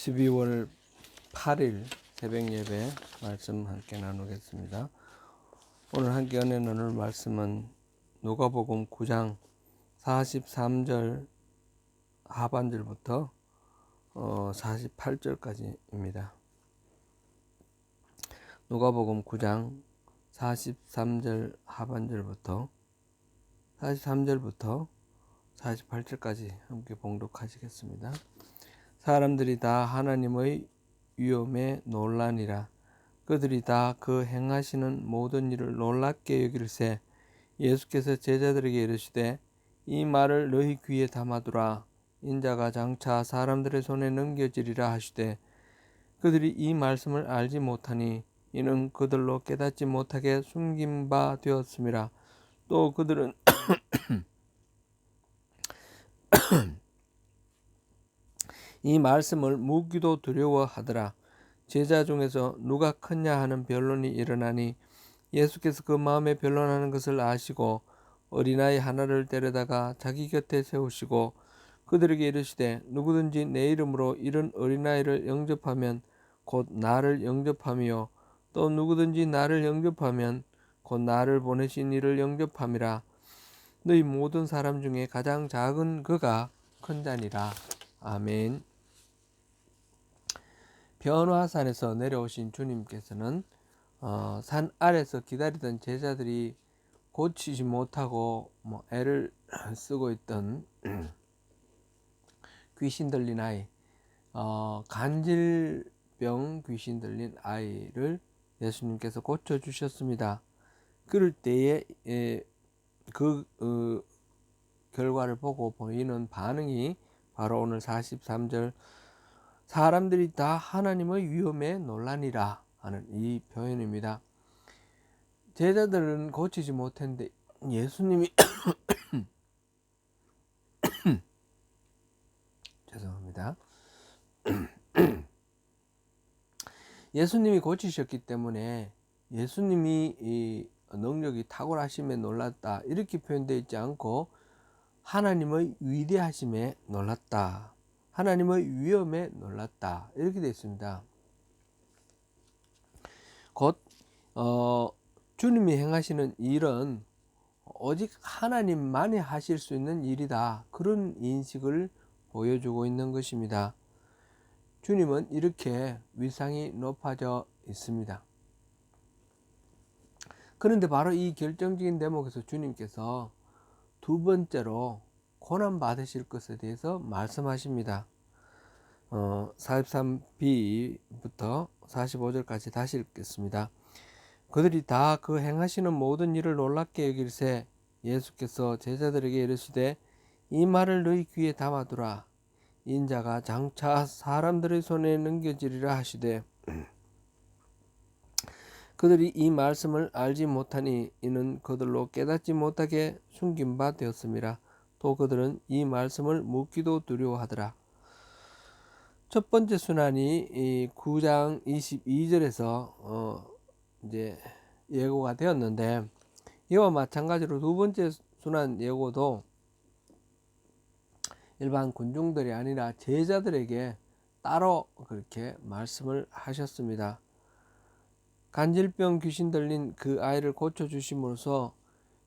12월 8일 새벽 예배 말씀 함께 나누겠습니다. 오늘 함께 은혜 나눌 말씀은 누가복음 9장 43절 하반절부터 어 48절까지입니다. 누가복음 9장 43절 하반절부터 43절부터 48절까지 함께 봉독하시겠습니다. 사람들이 다 하나님의 위엄에 놀라니라. 그들이 다 그 행하시는 모든 일을 놀랍게 여길세 예수께서 제자들에게 이르시되 이 말을 너희 귀에 담아두라. 인자가 장차 사람들의 손에 넘겨지리라 하시되 그들이 이 말씀을 알지 못하니 이는 그들로 깨닫지 못하게 숨긴 바 되었음이라. 또 그들은 이 말씀을 묻기도 두려워하더라. 제자 중에서 누가 크냐 하는 변론이 일어나니 예수께서 그 마음에 변론하는 것을 아시고 어린아이 하나를 데려다가 자기 곁에 세우시고 그들에게 이르시되 누구든지 내 이름으로 이런 어린아이를 영접하면 곧 나를 영접함이요 또 누구든지 나를 영접하면 곧 나를 보내신 이를 영접함이라 너희 모든 사람 중에 가장 작은 그가 큰 자니라 아멘. 변화산에서 내려오신 주님께서는 어, 산 아래서 기다리던 제자들이 고치지 못하고 뭐 애를 쓰고 있던 귀신 들린 아이, 어, 간질병 귀신 들린 아이를 예수님께서 고쳐 주셨습니다. 그럴 때에 에, 그 어, 결과를 보고 보이는 반응이 바로 오늘 43절 사람들이 다 하나님의 위엄에 놀라니라 하는 이 표현입니다. 제자들은 고치지 못했는데 예수님이 죄송합니다. 예수님이 고치셨기 때문에 예수님이 이 능력이 탁월하심에 놀랐다 이렇게 표현되어 있지 않고 하나님의 위대하심에 놀랐다. 하나님의 위엄에 놀랐다. 이렇게 되어 있습니다. 곧 어, 주님이 행하시는 일은 오직 하나님만이 하실 수 있는 일이다. 그런 인식을 보여주고 있는 것입니다. 주님은 이렇게 위상이 높아져 있습니다. 그런데 바로 이 결정적인 대목에서 주님께서 두 번째로 고난 받으실 것에 대해서 말씀하십니다. 어, 43b부터 45절까지 다시 읽겠습니다. 그들이 다 그 행하시는 모든 일을 놀랍게 여길세 예수께서 제자들에게 이르시되 이 말을 너희 귀에 담아두라 인자가 장차 사람들의 손에 넘겨지리라 하시되 그들이 이 말씀을 알지 못하니 이는 그들로 깨닫지 못하게 숨긴 바 되었음이라 또 그들은 이 말씀을 묻기도 두려워하더라 첫 번째 순환이 이 9장 22절에서 어 이제 예고가 되었는데 이와 마찬가지로 두 번째 순환 예고도 일반 군중들이 아니라 제자들에게 따로 그렇게 말씀을 하셨습니다. 간질병 귀신 들린 그 아이를 고쳐 주심으로써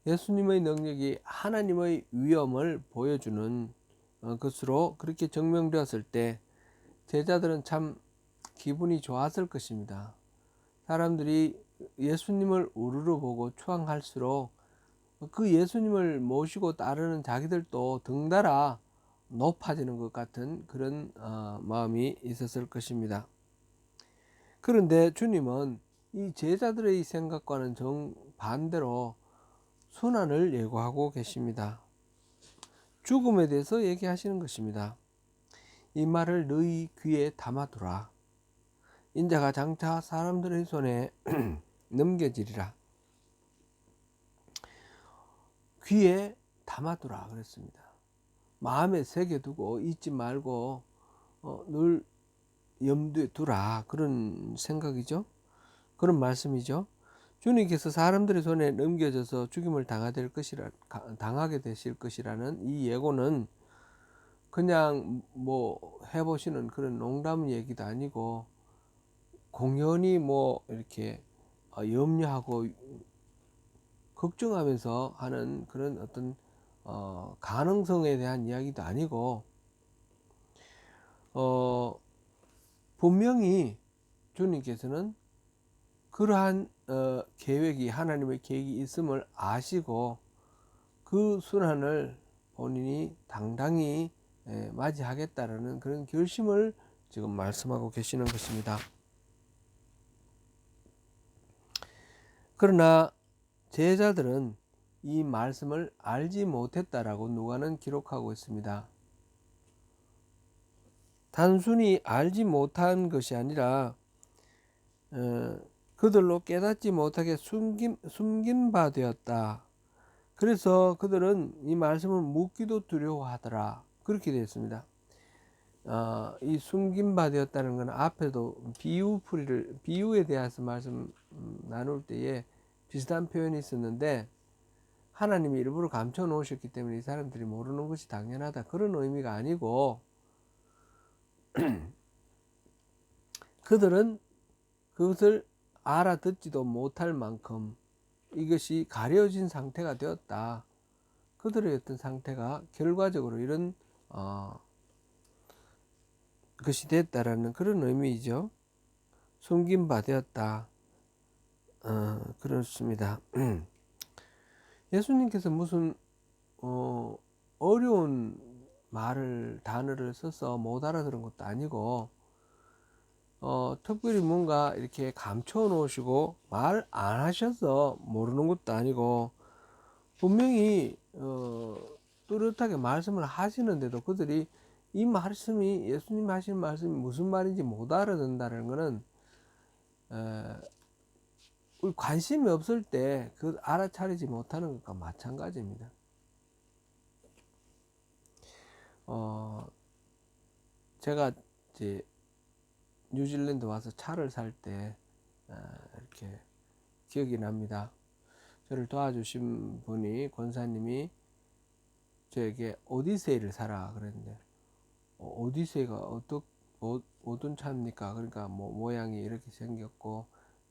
예수님의 능력이 하나님의 위엄을 보여주는 어, 것으로 그렇게 증명되었을 때 제자들은 참 기분이 좋았을 것입니다. 사람들이 예수님을 우르르 보고 추앙할수록 그 예수님을 모시고 따르는 자기들도 등달아 높아지는 것 같은 그런 어, 마음이 있었을 것입니다. 그런데 주님은 이 제자들의 생각과는 정반대로 순환을 예고하고 계십니다. 죽음에 대해서 얘기하시는 것입니다. 이 말을 너희 귀에 담아두라. 인자가 장차 사람들의 손에 넘겨지리라. 귀에 담아두라 그랬습니다. 마음에 새겨두고 잊지 말고 어, 늘 염두에 두라 그런 생각이죠. 그런 말씀이죠. 주님께서 사람들의 손에 넘겨져서 죽임을 당하게 될 것이라 당하게 되실 것이라는 이 예고는 그냥 뭐 해보시는 그런 농담 얘기도 아니고 공연히 뭐 이렇게 어, 염려하고 걱정하면서 하는 그런 어떤 어, 가능성에 대한 이야기도 아니고 어, 분명히 주님께서는 그러한 어, 계획이 하나님의 계획이 있음을 아시고 그 순환을 본인이 당당히 예, 맞이하겠다라는 그런 결심을 지금 말씀하고 계시는 것입니다. 그러나 제자들은 이 말씀을 알지 못했다라고 누가는 기록하고 있습니다. 단순히 알지 못한 것이 아니라 어, 그들로 깨닫지 못하게 숨긴, 숨긴 바 되었다. 그래서 그들은 이 말씀을 묻기도 두려워하더라. 그렇게 되었습니다. 어, 이 숨긴 바 되었다는 것은 앞에도 비유풀이를 비유에 대해서 말씀 음, 나눌 때에 비슷한 표현이 있었는데 하나님이 일부러 감춰 놓으셨기 때문에 이 사람들이 모르는 것이 당연하다 그런 의미가 아니고 그들은 그것을 알아듣지도 못할 만큼 이것이 가려진 상태가 되었다. 그들의 어떤 상태가 결과적으로 이런 어, 것이 됐다라는 그런 의미이죠. 숨긴 바 되었다. 어, 그렇습니다. 예수님께서 무슨 어, 어려운 말을 단어를 써서 못 알아들은 것도 아니고 어, 특별히 뭔가 이렇게 감춰 놓으시고 말 안 하셔서 모르는 것도 아니고 분명히 어, 뚜렷하게 말씀을 하시는데도 그들이 이 말씀이 예수님 하시는 말씀이 무슨 말인지 못 알아듣는다는 것은 에, 관심이 없을 때 그 알아차리지 못하는 것과 마찬가지입니다. 어, 제가 이제 뉴질랜드 와서 차를 살때 어, 이렇게 기억이 납니다. 저를 도와주신 분이 권사님이 저에게 오디세이를 사라 그랬는데 어, 오디세이가 어떻 어, 어떤 차입니까? 그러니까 뭐 모양이 이렇게 생겼고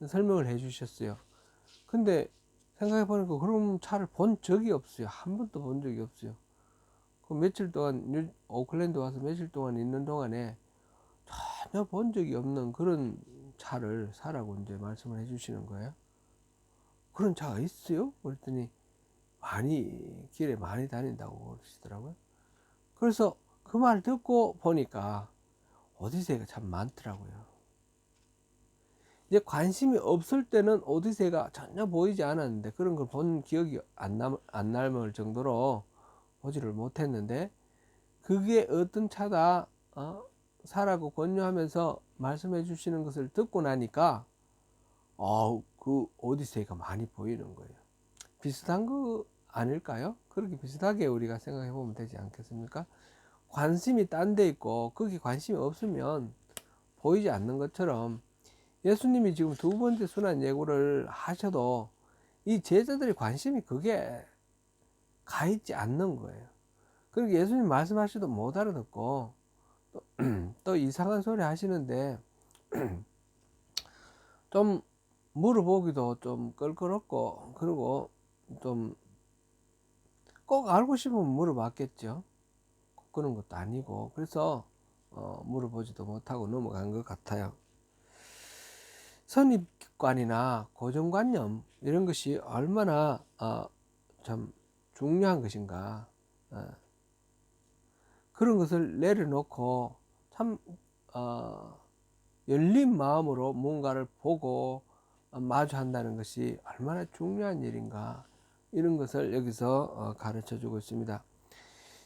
설명을 해주셨어요. 근데 생각해 보니까 그런 차를 본 적이 없어요. 한 번도 본 적이 없어요. 그 며칠 동안 뉴, 오클랜드 와서 며칠 동안 있는 동안에 전혀 본 적이 없는 그런 차를 사라고 이제 말씀을 해주시는 거예요. 그런 차가 있어요? 그랬더니 많이 길에 많이 다닌다고 그러시더라고요. 그래서 그 말 듣고 보니까 오디세이가 참 많더라고요. 이제 관심이 없을 때는 오디세이가 전혀 보이지 않았는데 그런 걸 본 기억이 안, 남, 안 정도로 보지를 못했는데 그게 어떤 차다 어? 사라고 권유하면서 말씀해 주시는 것을 듣고 나니까 어, 그 오디세이가 많이 보이는 거예요. 비슷한 거 아닐까요? 그렇게 비슷하게 우리가 생각해 보면 되지 않겠습니까? 관심이 딴 데 있고 거기 관심이 없으면 보이지 않는 것처럼 예수님이 지금 두 번째 순환 예고를 하셔도 이 제자들의 관심이 그게 가 있지 않는 거예요. 그리고 예수님 말씀하셔도 못 알아듣고 또, 또 이상한 소리 하시는데 좀 물어보기도 좀 껄끄럽고 그리고 좀 꼭 알고 싶으면 물어봤겠죠. 그런 것도 아니고 그래서 어, 물어보지도 못하고 넘어간 것 같아요. 선입관이나 고정관념 이런 것이 얼마나 어, 참 중요한 것인가 어, 그런 것을 내려놓고 참 어, 열린 마음으로 뭔가를 보고 마주한다는 것이 얼마나 중요한 일인가 이런 것을 여기서 어, 가르쳐 주고 있습니다.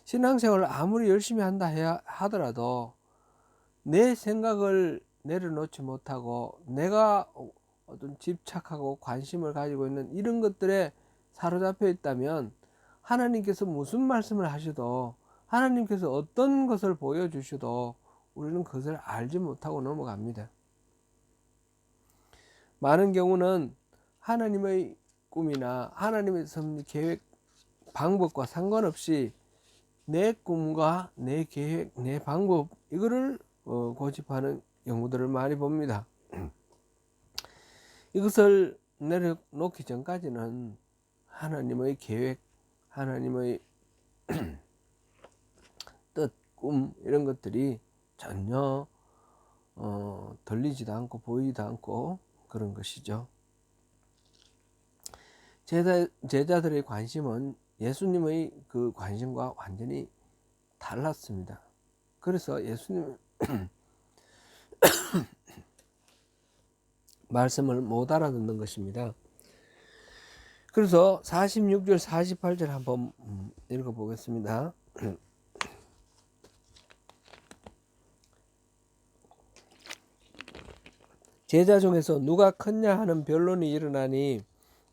신앙생활을 아무리 열심히 한다 해야 하더라도 내 생각을 내려놓지 못하고 내가 어떤 집착하고 관심을 가지고 있는 이런 것들에 사로잡혀 있다면 하나님께서 무슨 말씀을 하셔도 하나님께서 어떤 것을 보여주셔도 우리는 그것을 알지 못하고 넘어갑니다. 많은 경우는 하나님의 꿈이나 하나님의 계획 방법과 상관없이 내 꿈과 내 계획, 내 방법 이거를 어, 고집하는 경우들을 많이 봅니다. 이것을 내려놓기 전까지는 하나님의 계획, 하나님의 뜻, 꿈 이런 것들이 전혀 어, 들리지도 않고 보이지도 않고 그런 것이죠. 제자, 제자들의 관심은 예수님의 그 관심과 완전히 달랐습니다. 그래서 예수님 말씀을 못 알아듣는 것입니다. 그래서 46절 48절 한번 음, 읽어 보겠습니다. 제자 중에서 누가 컸냐 하는 변론이 일어나니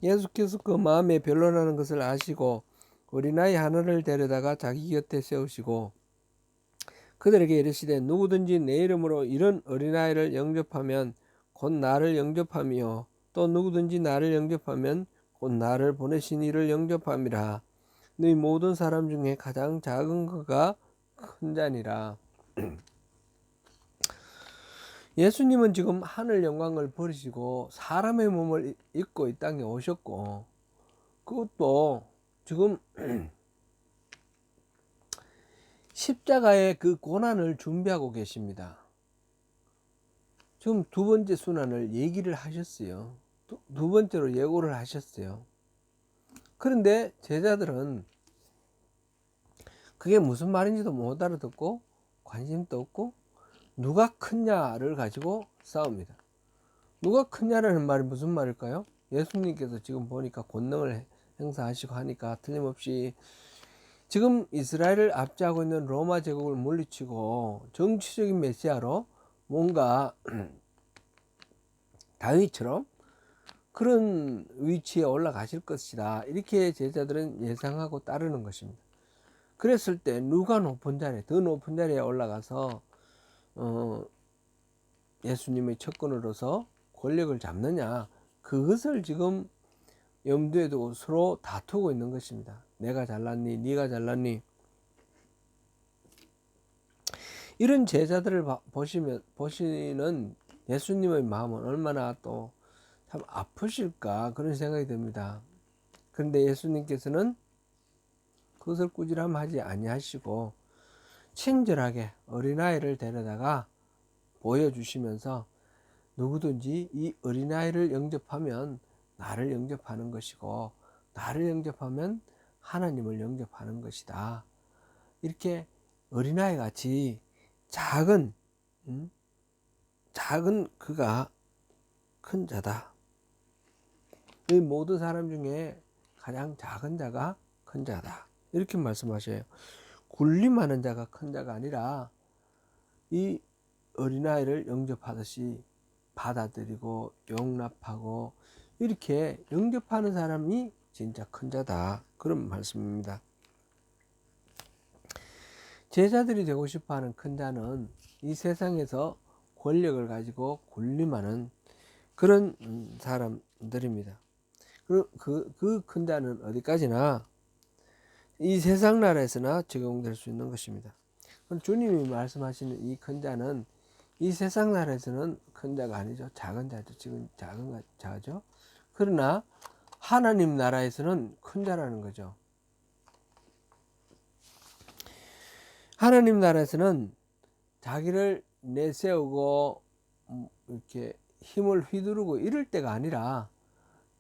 예수께서 그 마음에 변론하는 것을 아시고 어린아이 하나를 데려다가 자기 곁에 세우시고 그들에게 이르시되 누구든지 내 이름으로 이런 어린아이를 영접하면 곧 나를 영접함이요. 또 누구든지 나를 영접하면 곧 나를 보내신 이를 영접함이라. 너희 모든 사람 중에 가장 작은 거가 큰 자니라 예수님은 지금 하늘 영광을 버리시고 사람의 몸을 입고 이 땅에 오셨고 그것도 지금 십자가의 그 고난을 준비하고 계십니다. 지금 두 번째 순환을 얘기를 하셨어요. 두, 두 번째로 예고를 하셨어요. 그런데 제자들은 그게 무슨 말인지도 못 알아듣고 관심도 없고 누가 크냐를 가지고 싸웁니다. 누가 크냐라는 말이 무슨 말일까요? 예수님께서 지금 보니까 권능을 행사하시고 하니까 틀림없이 지금 이스라엘을 압제하고 있는 로마 제국을 물리치고 정치적인 메시아로 뭔가 다윗처럼 그런 위치에 올라가실 것이다. 이렇게 제자들은 예상하고 따르는 것입니다. 그랬을 때 누가 높은 자리에, 더 높은 자리에 올라가서 어, 예수님의 첫권으로서 권력을 잡느냐 그것을 지금 염두에 두고 서로 다투고 있는 것입니다. 내가 잘났니? 네가 잘났니? 이런 제자들을 보시면 보시는 예수님의 마음은 얼마나 또 참 아프실까 그런 생각이 듭니다. 그런데 예수님께서는 그것을 꾸지람하지 아니하시고 친절하게 어린아이를 데려다가 보여주시면서 누구든지 이 어린아이를 영접하면 나를 영접하는 것이고 나를 영접하면 하나님을 영접하는 것이다. 이렇게 어린아이 같이 작은 음? 작은 그가 큰 자다. 이 모든 사람 중에 가장 작은 자가 큰 자다. 이렇게 말씀하셔요. 군림하는 자가 큰 자가 아니라 이 어린아이를 영접하듯이 받아들이고 용납하고 이렇게 영접하는 사람이 진짜 큰 자다. 그런 말씀입니다. 제자들이 되고 싶어 하는 큰 자는 이 세상에서 권력을 가지고 군림하는 그런 음, 사람들입니다. 그, 그, 그 큰 자는 어디까지나 이 세상 나라에서나 적용될 수 있는 것입니다. 주님이 말씀하시는 이 큰 자는 이 세상 나라에서는 큰 자가 아니죠. 작은 자죠. 지금 작은 자죠. 그러나 하나님 나라에서는 큰 자라는 거죠. 하나님 나라에서는 자기를 내세우고 음, 이렇게 힘을 휘두르고 이럴 때가 아니라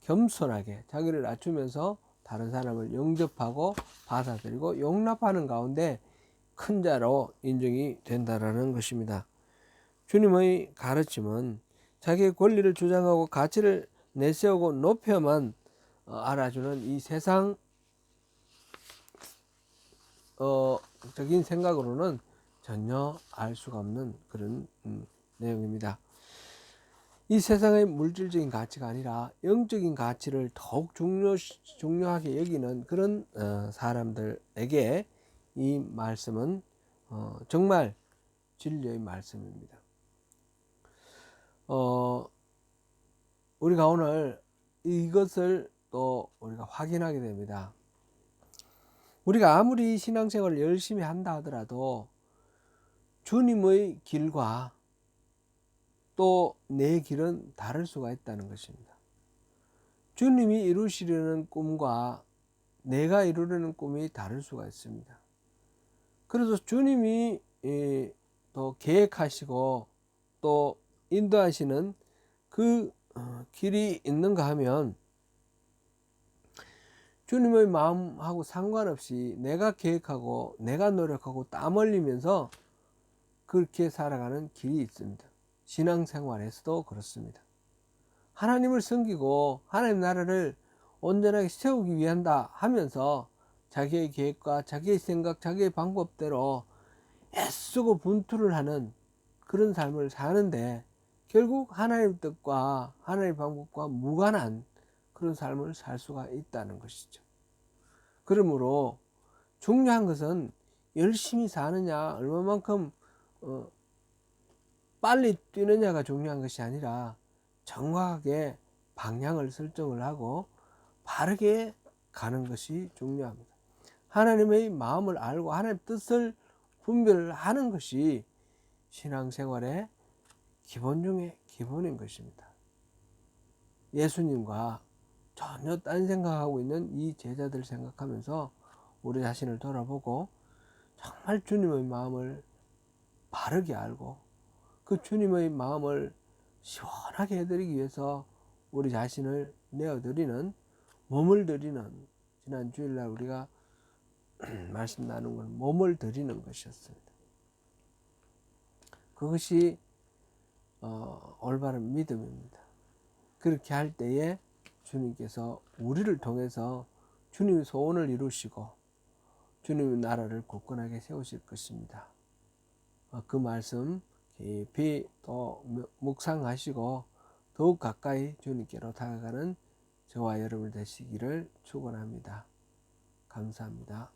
겸손하게 자기를 낮추면서 다른 사람을 영접하고 받아들이고 용납하는 가운데 큰 자로 인정이 된다라는 것입니다. 주님의 가르침은 자기의 권리를 주장하고 가치를 내세우고 높여만 어, 알아주는 이 세상 어, 적인 생각으로는 전혀 알 수가 없는 그런 음, 내용입니다. 이 세상의 물질적인 가치가 아니라 영적인 가치를 더욱 중요, 중요하게 여기는 그런 어, 사람들에게 이 말씀은 어, 정말 진리의 말씀입니다. 어, 우리가 오늘 이것을 또 우리가 확인하게 됩니다. 우리가 아무리 신앙생활을 열심히 한다 하더라도 주님의 길과 또 내 길은 다를 수가 있다는 것입니다. 주님이 이루시려는 꿈과 내가 이루려는 꿈이 다를 수가 있습니다. 그래서 주님이 또 계획하시고 또 인도하시는 그 어, 길이 있는가 하면 주님의 마음하고 상관없이 내가 계획하고 내가 노력하고 땀 흘리면서 그렇게 살아가는 길이 있습니다. 신앙생활에서도 그렇습니다. 하나님을 섬기고 하나님 나라를 온전하게 세우기 위한다 하면서 자기의 계획과 자기의 생각, 자기의 방법대로 애쓰고 분투를 하는 그런 삶을 사는데 결국 하나님 뜻과 하나님 방법과 무관한 그런 삶을 살 수가 있다는 것이죠. 그러므로 중요한 것은 열심히 사느냐, 얼마만큼 어, 빨리 뛰느냐가 중요한 것이 아니라 정확하게 방향을 설정을 하고 바르게 가는 것이 중요합니다. 하나님의 마음을 알고 하나님 뜻을 분별하는 것이 신앙생활의 기본 중에 기본인 것입니다. 예수님과 전혀 딴 생각하고 있는 이 제자들 생각하면서 우리 자신을 돌아보고 정말 주님의 마음을 바르게 알고 그 주님의 마음을 시원하게 해드리기 위해서 우리 자신을 내어드리는 몸을 드리는 지난 주일날 우리가 말씀 나눈 건 몸을 드리는 것이었습니다. 그것이 어, 올바른 믿음입니다. 그렇게 할 때에 주님께서 우리를 통해서 주님의 소원을 이루시고 주님의 나라를 굳건하게 세우실 것입니다. 어, 그 말씀 깊이 또 묵상하시고 더욱 가까이 주님께로 다가가는 저와 여러분 되시기를 축원합니다. 감사합니다.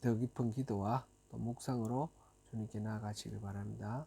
더 깊은 기도와 또 묵상으로 주님께 나아가시길 바랍니다.